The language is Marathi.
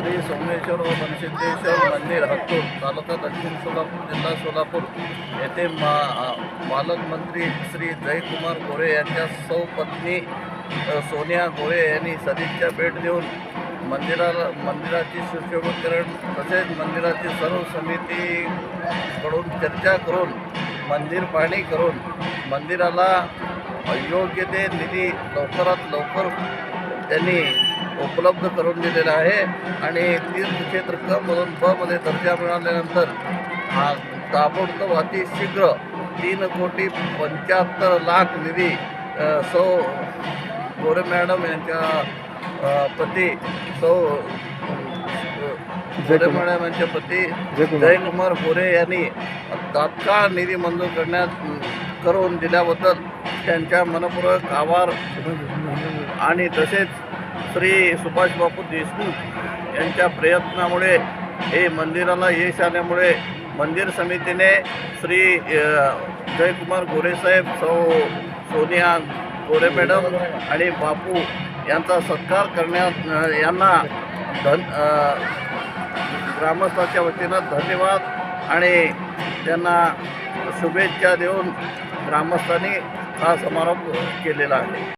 श्री सोमेश्वर व मनसिद्धेश्वर मंदिर हत्तूर तालुका दक्षिण सोलापूर जिल्हा सोलापूर येथे मा पालकमंत्री श्री जयकुमार गोरे यांच्या सौपत्नी सोनिया गोरे यांनी सदिच्छा भेट देऊन मंदिराला मंदिराची सुशोभीकरण तसेच मंदिराची सर्व समितीकडून चर्चा करून मंदिर पाहणी करून मंदिराला योग्य ते निधी लवकरात लवकर त्यांनी उपलब्ध करून दिलेला आहे. आणि तीर्थक्षेत्र क मधून ब मध्ये दर्जा मिळाल्यानंतर हा ताबडतोब अतिशीघ्र तीन कोटी पंच्याहत्तर लाख निधी सौ गोरे मॅडम यांच्या पती सौ गोरे मॅडम यांचे पती जयकुमार गोरे यांनी तात्काळ निधी मंजूर करण्यात करून दिल्याबद्दल त्यांच्या मनपूर्वक आभार. आणि तसेच श्री सुभाष बापू देशमुख यांच्या प्रयत्नामुळे हे मंदिराला यश आल्यामुळे मंदिर समितीने श्री जयकुमार गोरेसाहेब सौ सोनिया गोरे मॅडम आणि बापू यांचा सत्कार करण्यात यांना धन ग्रामस्थाच्या वतीनं धन्यवाद आणि त्यांना शुभेच्छा देऊन ग्रामस्थांनी हा समारोप केलेला आहे.